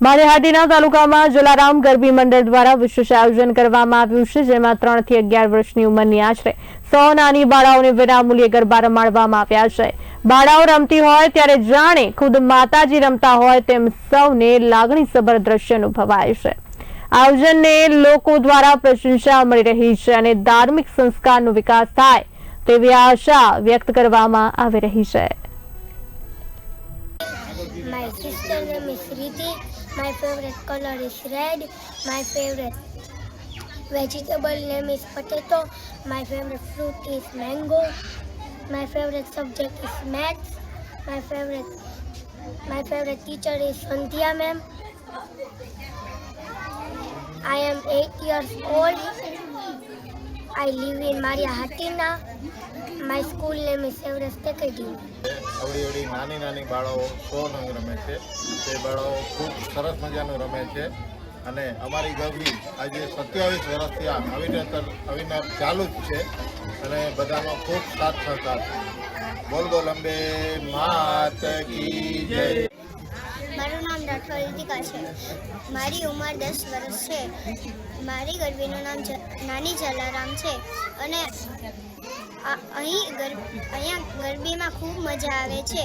માળિયાહાટીના તાલુકામાં જલારામ ગરબી મંડળ દ્વારા વિશેષ આયોજન કરવામાં આવ્યું છે, જેમાં ત્રણથી અગિયાર વર્ષની ઉંમરની આશરે સો નાની બાળાઓને વિનામૂલ્યે ગરબા રમાડવામાં આવ્યા છે. બાળાઓ રમતી હોય ત્યારે જાણે ખુદ માતાજી રમતા હોય તેમ સૌને લાગણીસભર દ્રશ્ય અનુભવાય છે. આયોજનને લોકો દ્વારા પ્રશંસા મળી રહી છે અને ધાર્મિક સંસ્કારનો વિકાસ થાય તેવી આશા વ્યક્ત કરવામાં આવી રહી છે. My sister name is Riti. My favorite color is red. My favorite vegetable name is potato. My favorite fruit is mango. My favorite subject is maths. My favorite my favorite teacher is Sandhya ma'am. I am 8 years old. I live in Maria Hatina. My school name is Everest Academy. અવળી અવડી નાની નાની બાળાઓ સો નંગ રમે છે. તે બાળાઓ ખૂબ સરસ મજાનું રમે છે. અને અમારી ગરબી આજે સત્યાવીસ વર્ષથી આ અવિરત અવિનાશ ચાલુ જ છે. અને બધાનો ખૂબ સાથ સહકાર. બોલ બોલ અંબે, માત કી જય. મારું નામ રાઠવા રીતિકા છે. મારી ઉંમર દસ વર્ષ છે. મારી ગરબીનું નામ નાની જલારામ છે. અને અહીં અહીંયા ગરબીમાં ખૂબ મજા આવે છે.